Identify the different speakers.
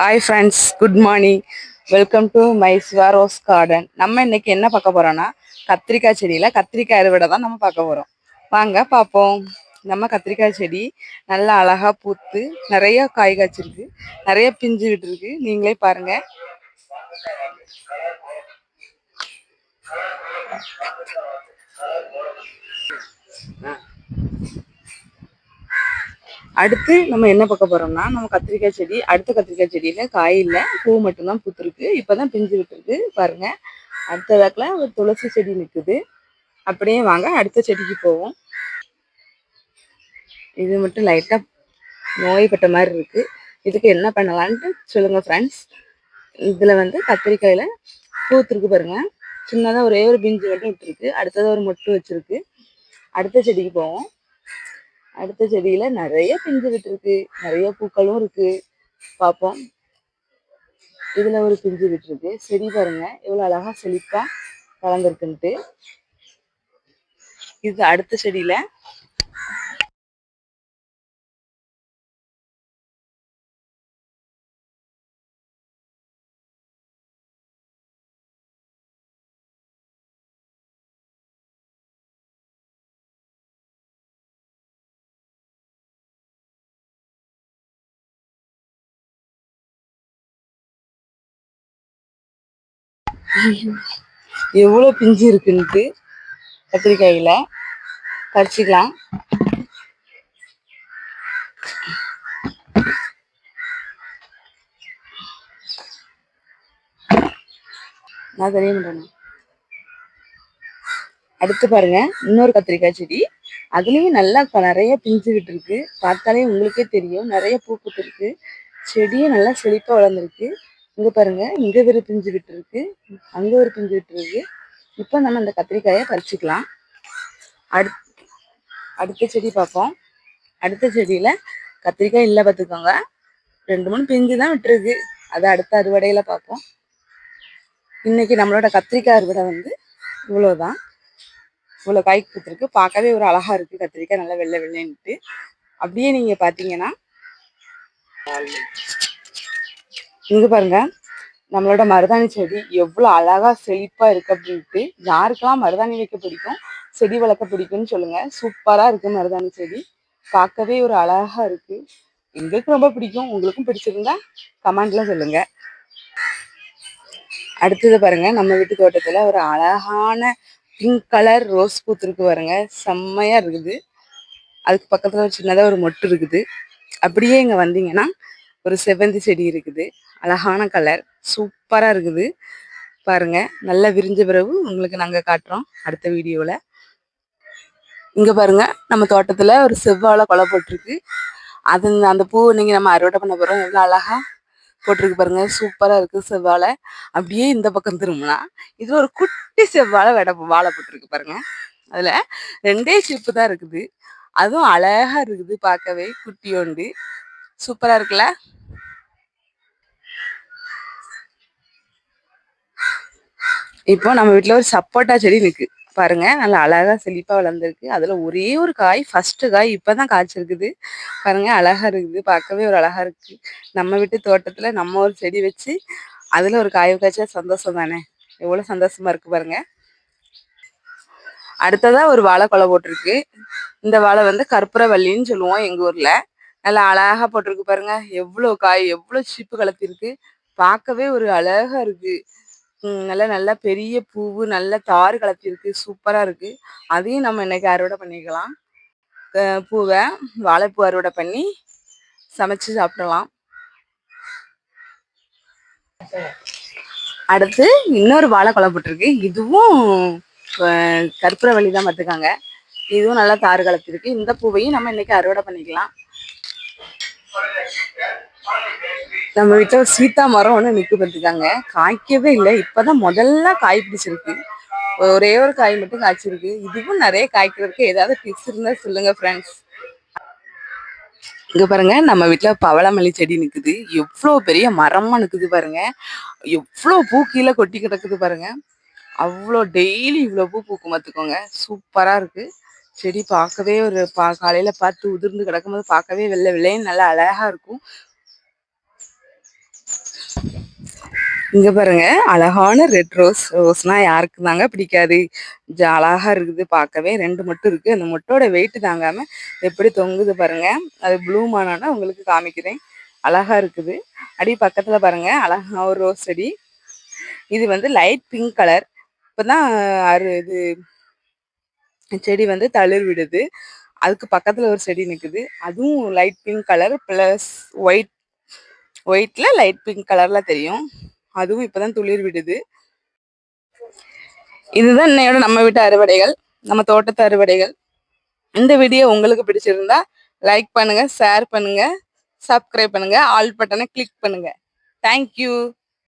Speaker 1: Hi friends good morning welcome to my rose garden நம்ம இன்னைக்கு என்ன பார்க்க போகிறோன்னா கத்திரிக்காய் செடியில் கத்திரிக்காய் அறுவடை தான் நம்ம பார்க்க போகிறோம் வாங்க பார்ப்போம். நம்ம கத்திரிக்காய் செடி நல்லா அழகாக பூத்து நிறைய காய் காய்ச்சிருக்கு. நிறைய பிஞ்சு விட்டுருக்கு நீங்களே பாருங்க. அடுத்து நம்ம என்ன பார்க்க போறோம்னா நம்ம கத்திரிக்காய் செடி அடுத்த கத்திரிக்காய் செடியில காய் இல்லை பூ மட்டும்தான் பூத்துருக்கு. இப்பதான் பிஞ்சு விட்டுருக்கு பாருங்க. அடுத்த ஒரு துளசி செடி நிற்குது அப்படியே வாங்க அடுத்த செடிக்கு போவோம். இது மட்டும் லைட்டா நோய்பட்ட மாதிரி இருக்கு. இதுக்கு என்ன பண்ணலான்ட்டு சொல்லுங்க ஃப்ரெண்ட்ஸ் இதுல வந்து கத்திரிக்காயில பூத்துருக்கு பாருங்க. சின்னதாக ஒரே ஒரு பிஞ்சு மட்டும் விட்டுருக்கு. அடுத்ததாக ஒரு மொட்டு வச்சிருக்கு. அடுத்த செடிக்கு போவோம். அடுத்த செடியில நிறைய பிஞ்சு விட்டுருக்கு நிறைய பூக்களும் இருக்கு. பார்ப்போம். இதுல ஒரு பிஞ்சு விட்டுருக்கு செடி பாருங்க. எவ்வளவு அழகா செழிப்பா வளர்ந்துருக்குன்ட்டு. இது அடுத்த செடியில எவ்வளவு பிஞ்சு இருக்குன்ட்டு கத்திரிக்காயில. பறிச்சிக்கலாம். நான் தெரிய மாட்டேன் அடுத்து பாருங்க இன்னொரு கத்திரிக்காய் செடி. அதுலயும் நல்லா நிறைய பிஞ்சுக்கிட்டு இருக்கு. பார்த்தாலே உங்களுக்கே தெரியும். நிறைய பூ பூத்துருக்கு. செடியும் நல்லா செழிப்பா வளர்ந்துருக்கு. இங்க பாருங்க இங்க ஒரு பிஞ்சு விட்டுருக்கு அங்க ஒரு பிஞ்சு விட்டுருக்கு இப்போ நம்ம இந்த கத்திரிக்காயை பறிச்சுக்கலாம். அடுத் அடுத்த செடி பார்ப்போம். அடுத்த செடியில கத்திரிக்காய் இல்லை பார்த்துக்கோங்க. ரெண்டு மூணு பிஞ்சு தான் விட்டுருக்கு. அதை அடுத்த அறுவடையில பார்ப்போம். இன்னைக்கு நம்மளோட கத்திரிக்காய் அறுவடை வந்து இவ்வளோதான் இவ்வளோ காய் கொடுத்துருக்கு. பார்க்கவே ஒரு அழகா இருக்கு. கத்திரிக்காய் நல்லா வெள்ளை வெள்ளைன்ட்டு அப்படியே நீங்க பாத்தீங்கன்னா இங்க பாருங்க நம்மளோட மருதாணி செடி எவ்வளோ அழகா செழிப்பா இருக்கு அப்படின்ட்டு யாருக்கெல்லாம் மருதாணி வைக்க பிடிக்கும் செடி வளர்க்க பிடிக்கும்னு சொல்லுங்க. சூப்பரா இருக்கு மருதாணி செடி. பார்க்கவே ஒரு அழகா இருக்கு. எங்களுக்கு ரொம்ப பிடிக்கும். உங்களுக்கும் பிடிச்சிருந்தா கமெண்ட்ல சொல்லுங்க. அடுத்தது பாருங்க நம்ம வீட்டு தோட்டத்துல ஒரு அழகான பிங்க் கலர் ரோஸ் பூத்துருக்கு பாருங்க. செம்மையா இருக்குது. அதுக்கு பக்கத்துல ஒரு சின்னதா ஒரு மொட்டு இருக்குது. அப்படியே இங்க வந்தீங்கன்னா ஒரு செவ்வந்தி செடி இருக்குது. அழகான கலர் சூப்பராக இருக்குது. பாருங்க நல்லா விரிஞ்ச பிறகு உங்களுக்கு நாங்கள் காட்டுறோம் அடுத்த வீடியோவில் இங்கே பாருங்க நம்ம தோட்டத்தில் ஒரு செவ்வாழை கொலை போட்டிருக்கு. அது அந்த பூவை நீங்கள் நம்ம அறுவடை பண்ண போகிறோம் எவ்வளோ அழகாக போட்டிருக்கு பாருங்கள் சூப்பராக இருக்குது செவ்வாழை. அப்படியே இந்த பக்கம் திரும்பினா இது ஒரு குட்டி செவ்வாழை வெட வாழை போட்டிருக்கு பாருங்க. அதில் ரெண்டே சிப்பு தான் இருக்குது. அதுவும் அழகா இருக்குது பார்க்கவே குட்டியோண்டு சூப்பரா இருக்குல்ல? இப்போ நம்ம வீட்டில் ஒரு சப்போட்டா செடி நிக்கு பாருங்க நல்லா அழகா செழிப்பா வளர்ந்துருக்கு. அதுல ஒரே ஒரு காய் ஃபர்ஸ்ட் காய் இப்பதான் காய்ச்சிருக்குது. பாருங்க அழகா இருக்குது. பார்க்கவே ஒரு அழகா இருக்கு. நம்ம வீட்டு தோட்டத்துல நம்ம ஒரு செடி வச்சு அதுல ஒரு காய் காய்ச்சா சந்தோஷம் தானே? எவ்வளவு சந்தோஷமா இருக்கு பாருங்க. அடுத்ததா ஒரு வாழை கொலை போட்டிருக்கு. இந்த வாழை வந்து கற்பூரவள்ளின்னு சொல்லுவோம் எங்க ஊர்ல. நல்லா அழகா போட்டிருக்கு பாருங்க. எவ்வளோ காய் எவ்வளோ சிப்பு கலத்திருக்கு. பார்க்கவே ஒரு அழகா இருக்கு. நல்லா நல்லா பெரிய பூவு நல்ல தாறு கலத்திருக்கு. சூப்பராக இருக்கு. அதையும் நம்ம இன்னைக்கு அறுவடை பண்ணிக்கலாம். பூவை வாழைப்பூ அறுவடை பண்ணி சமைச்சு சாப்பிடலாம். அடுத்து இன்னொரு வாழை கொலை போட்டிருக்கு. இதுவும் கற்பூர கற்பூரவள்ளி தான் பார்த்துக்காங்க இதுவும் நல்லா தாறு கலத்திருக்கு. இந்த பூவையும் நம்ம இன்னைக்கு அறுவடை பண்ணிக்கலாம். நம்ம வீட்டுல ஒரு சீத்தா மரம் ஒண்ணு நிற்க பார்த்துக்காங்க காய்க்கவே இல்லை. இப்பதான் முதல்ல காய் பிடிச்சிருக்கு. ஒரே ஒரு காய் மட்டும் காய்ச்சிருக்கு. இதுவும் நிறைய காய்க்கிறதுக்கு ஏதாவது டிப்ஸ் இருந்தா சொல்லுங்க ஃப்ரெண்ட்ஸ் இங்க பாருங்க நம்ம வீட்டுல பவளமல்லி செடி நிக்குது. எவ்வளோ பெரிய மரமா நிக்குது பாருங்க. எவ்வளோ பூ கீழே கொட்டி கிடக்குது பாருங்க. அவ்வளோ டெய்லி இவ்வளோ பூ பூக்கும் பார்த்துக்கோங்க சூப்பரா இருக்கு. செடி பார்க்கவே ஒரு பா காலையில பார்த்து உதிர்ந்து கிடக்கும்போது பார்க்கவே வெள்ளை வெள்ளையும் நல்லா அழகா இருக்கும். இங்க பாருங்க அழகான ரெட் ரோஸ் ரோஸ்னா யாருக்கு தாங்க பிடிக்காது. அழகா இருக்குது பார்க்கவே ரெண்டு மட்டும் இருக்கு. அந்த மொட்டோட வெயிட் தாங்காம எப்படி தொங்குது பாருங்க. அது ப்ளூ மானானா உங்களுக்கு காமிக்கிறேன். அழகா இருக்குது. அடி பக்கத்துல பாருங்க அழகா ஒரு ரோஸ் செடி. இது வந்து லைட் பிங்க் கலர் இப்பதான் அரு இது செடி வந்து தளிர் விடுது. அதுக்கு பக்கத்தில் ஒரு செடி நிற்குது அதுவும் light pink colour plus white ஒயிட்டில் லைட் பிங்க் கலரில் தெரியும். அதுவும் இப்போ தான் துளிர் விடுது. இதுதான் இன்னையோட நம்ம வீட்டு அறுவடைகள் நம்ம தோட்டத்து அறுவடைகள். இந்த வீடியோ உங்களுக்கு பிடிச்சிருந்தா லைக் பண்ணுங்கள் ஷேர் பண்ணுங்கள் சப்ஸ்கிரைப் பண்ணுங்கள் ஆல் பட்டனை கிளிக் பண்ணுங்கள் தேங்க்யூ